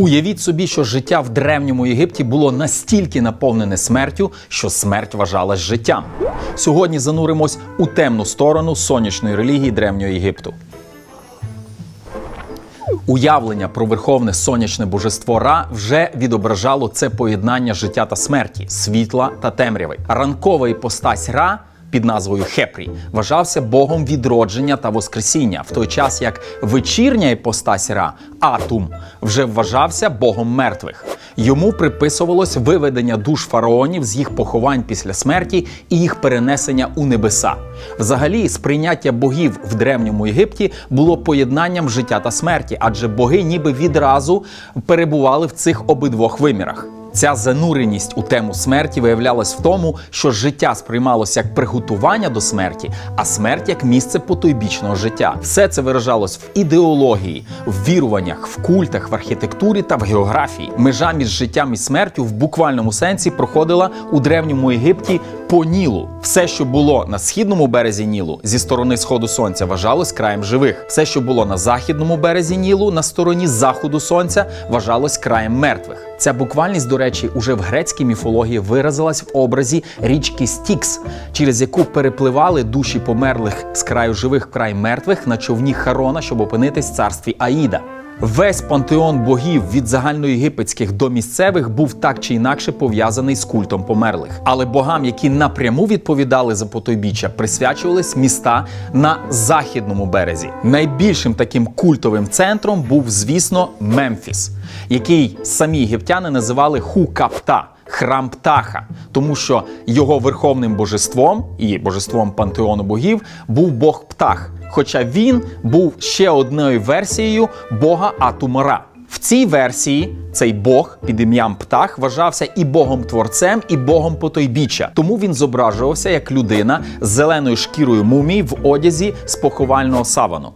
Уявіть собі, що життя в древньому Єгипті було настільки наповнене смертю, що смерть вважалась життям. Сьогодні зануримось у темну сторону сонячної релігії древнього Єгипту. Уявлення про верховне сонячне божество Ра вже відображало це поєднання життя та смерті, світла та темряви. Ранкова іпостась Ра під назвою Хепрі вважався богом відродження та воскресіння, в той час як вечірня іпостась Ра Атум вже вважався богом мертвих. Йому приписувалось виведення душ фараонів з їх поховань після смерті і їх перенесення у небеса. Взагалі, сприйняття богів в древньому Єгипті було поєднанням життя та смерті, адже боги ніби відразу перебували в цих обидвох вимірах. Ця зануреність у тему смерті виявлялась в тому, що життя сприймалося як приготування до смерті, а смерть як місце потойбічного життя. Все це виражалось в ідеології, в віруваннях, в культах, в архітектурі та в географії. Межа між життям і смертю в буквальному сенсі проходила у древньому Єгипті по Нілу. Все, що було на східному березі Нілу зі сторони сходу сонця, вважалось краєм живих. Все, що було на західному березі Нілу, на стороні заходу сонця, вважалось краєм мертвих. Ця буквальність, до речі, уже в грецькій міфології виразилась в образі річки Стікс, через яку перепливали душі померлих з краю живих в край мертвих на човні Харона, щоб опинитись в царстві Аїда. Весь пантеон богів від загальноєгипетських до місцевих був так чи інакше пов'язаний з культом померлих. Але богам, які напряму відповідали за потойбіччя, присвячувались міста на західному березі. Найбільшим таким культовим центром був, звісно, Мемфіс, який самі єгиптяни називали Хукапта. Храм птаха, тому що його верховним божеством і божеством пантеону богів був Бог птах. Хоча він був ще одною версією бога Атумара. В цій версії цей Бог під ім'ям птах вважався і богом творцем, і богом потойбіччя. Тому він зображувався як людина з зеленою шкірою мумії в одязі з поховального савану.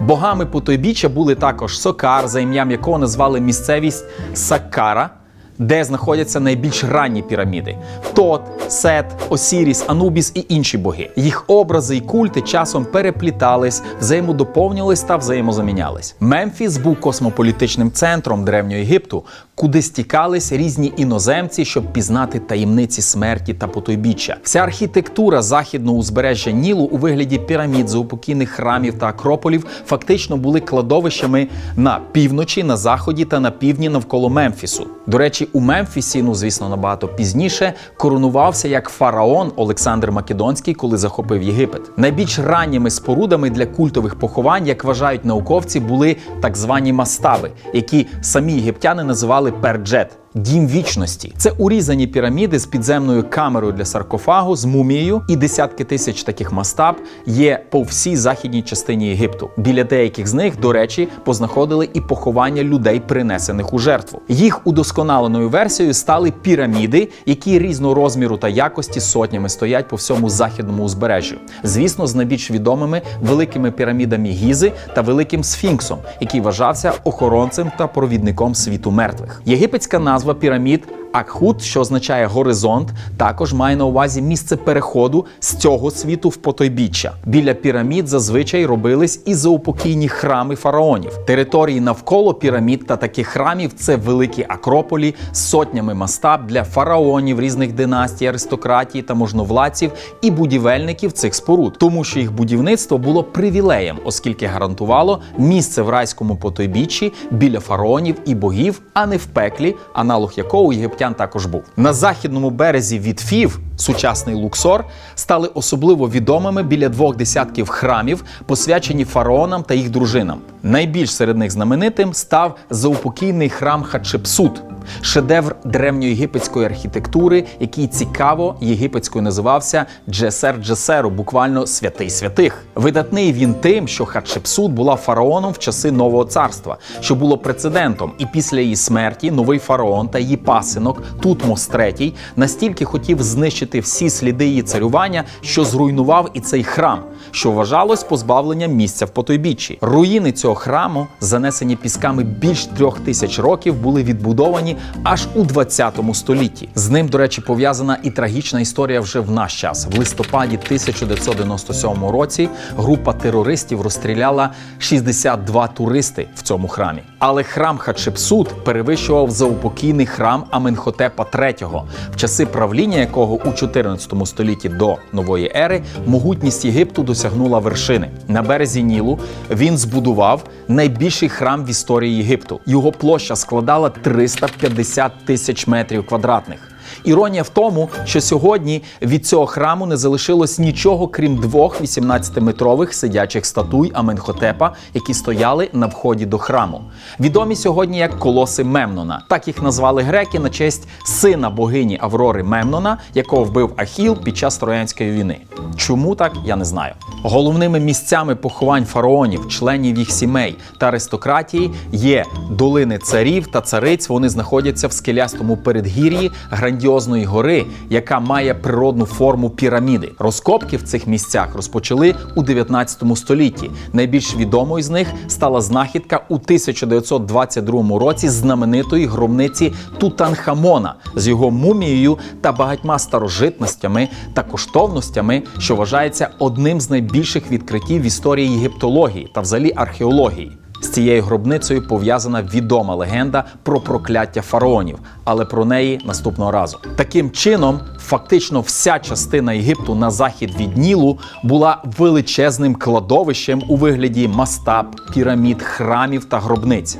Богами потойбіччя були також Сокар, за ім'ям якого назвали місцевість Саккара, де знаходяться найбільш ранні піраміди: Тот, Сет, Осіріс, Анубіс і інші боги. Їх образи і культи часом переплітались, взаємодоповнювались та взаємозамінялись. Мемфіс був космополітичним центром древнього Єгипту, куди стікались різні іноземці, щоб пізнати таємниці смерті та потойбіччя. Вся архітектура західного узбережжя Нілу у вигляді пірамід, заупокійних храмів та акрополів фактично були кладовищами на півночі, на заході та на півдні навколо Мемфісу. До речі, у Мемфісі, ну звісно, набагато пізніше, коронувався як фараон Олександр Македонський, коли захопив Єгипет. Найбільш ранніми спорудами для культових поховань, як вважають науковці, були так звані мастави, які самі єгиптяни називали перджет. Дім вічності це урізані піраміди з підземною камерою для саркофагу, з мумією, і десятки тисяч таких мастаб є по всій західній частині Єгипту. Біля деяких з них, до речі, познаходили і поховання людей, принесених у жертву. Їх удосконаленою версією стали піраміди, які різного розміру та якості сотнями стоять по всьому західному узбережжю. Звісно, з найбільш відомими великими пірамідами Гізи та великим сфінксом, який вважався охоронцем та провідником світу мертвих. Єгипетська назва назва пірамід Акхут, що означає горизонт, також має на увазі місце переходу з цього світу в потойбіччя. Біля пірамід зазвичай робились і заупокійні храми фараонів. Території навколо пірамід та таких храмів це великі акрополі з сотнями мастаб для фараонів різних династій, аристократії та можновладців і будівельників цих споруд, тому що їх будівництво було привілеєм, оскільки гарантувало місце в райському потойбіччі біля фараонів і богів, а не в пеклі, аналог якого у єгиптян також був. На західному березі від Фів, сучасний Луксор, стали особливо відомими біля двох десятків храмів, посвячені фараонам та їх дружинам. Найбільш серед них знаменитим став заупокійний храм Хатшепсут, шедевр древньоєгипетської архітектури, який цікаво єгипетською називався Джесер Джесеру, буквально святий святих. Видатний він тим, що Хатшепсут була фараоном в часи нового царства, що було прецедентом, і після її смерті новий фараон та її пасинок Тутмос III настільки хотів знищити всі сліди її царювання, що зруйнував і цей храм, що вважалось позбавленням місця в потойбіччі. Руїни цього храму, занесені пісками більш трьох тисяч років, були відбудовані аж у 20 столітті. З ним, до речі, пов'язана і трагічна історія вже в наш час. В листопаді 1997 році група терористів розстріляла 62 туристи в цьому храмі. Але храм Хатшепсут перевищував заупокійний храм Аменхотепа III, в часи правління якого у 14 столітті до нової ери могутність Єгипту досягнула вершини. На березі Нілу він збудував найбільший храм в історії Єгипту. Його площа складала 350 тисяч метрів квадратних. Іронія в тому, що сьогодні від цього храму не залишилось нічого, крім двох 18-метрових сидячих статуй Аменхотепа, які стояли на вході до храму. Відомі сьогодні як колоси Мемнона. Так їх назвали греки на честь сина богині Аврори Мемнона, якого вбив Ахіл під час Троянської війни. Чому так, я не знаю. Головними місцями поховань фараонів, членів їх сімей та аристократії є долини царів та цариць. Вони знаходяться в скелястому передгір'ї грандіозної гори, яка має природну форму піраміди. Розкопки в цих місцях розпочали у 19 столітті. Найбільш відомою з них стала знахідка у 1922 році знаменитої гробниці Тутанхамона з його мумією та багатьма старожитностями та коштовностями, що вважається одним з найбільших відкриттів в історії єгиптології та взагалі археології. З цією гробницею пов'язана відома легенда про прокляття фараонів, але про неї наступного разу. Таким чином, фактично вся частина Єгипту на захід від Нілу була величезним кладовищем у вигляді мастаб, пірамід, храмів та гробниць.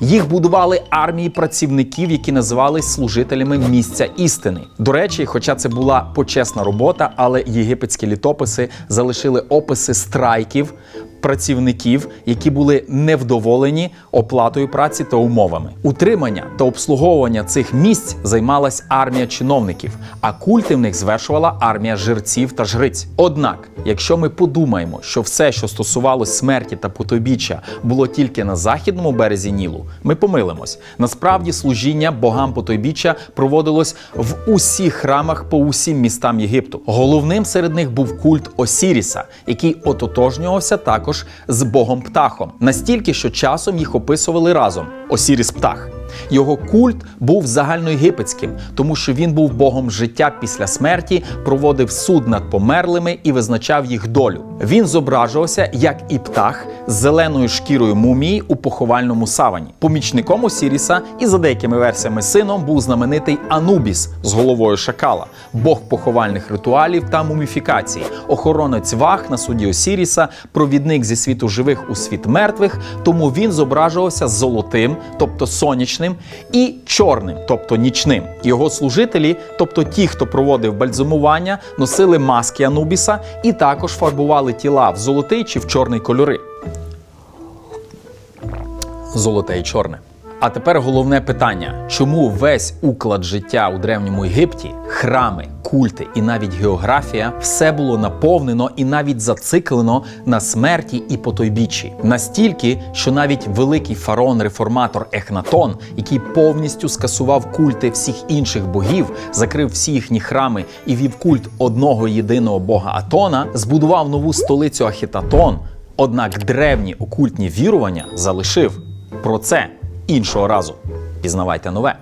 Їх будували армії працівників, які називались служителями місця істини. До речі, хоча це була почесна робота, але єгипетські літописи залишили описи страйків працівників, які були невдоволені оплатою праці та умовами. Утримання та обслуговування цих місць займалась армія чиновників, а культи в них звершувала армія жерців та жриць. Однак, якщо ми подумаємо, що все, що стосувалось смерті та потойбіччя, було тільки на західному березі Нілу, ми помилимось. Насправді служіння богам потойбіччя проводилось в усіх храмах по усім містам Єгипту. Головним серед них був культ Осіріса, який ототожнювався також з богом птахом, настільки, що часом їх описували разом Осіріс птах. Його культ був загальноєгипетським, тому що він був богом життя після смерті, проводив суд над померлими і визначав їх долю. Він зображувався як і птах з зеленою шкірою мумії у поховальному савані. Помічником Осіріса і за деякими версіями сином був знаменитий Анубіс з головою шакала, бог поховальних ритуалів та муміфікації, охоронець ваг на суді Осіріса, провідник зі світу живих у світ мертвих. Тому він зображувався золотим, тобто сонячним, і чорним, тобто нічним. Його служителі, тобто ті, хто проводив бальзамування, носили маски Анубіса і також фарбували тіла в золотий чи в чорний кольори. Золоте і чорне. А тепер головне питання: чому весь уклад життя у древньому Єгипті, храми, культи і навіть географія все було наповнено і навіть зациклено на смерті і потойбіччі? Настільки, що навіть великий фараон-реформатор Ехнатон, який повністю скасував культи всіх інших богів, закрив всі їхні храми і вів культ одного єдиного бога Атона, збудував нову столицю Ахітатон. Однак древні окультні вірування залишив. Про це іншого разу. Пізнавайте нове.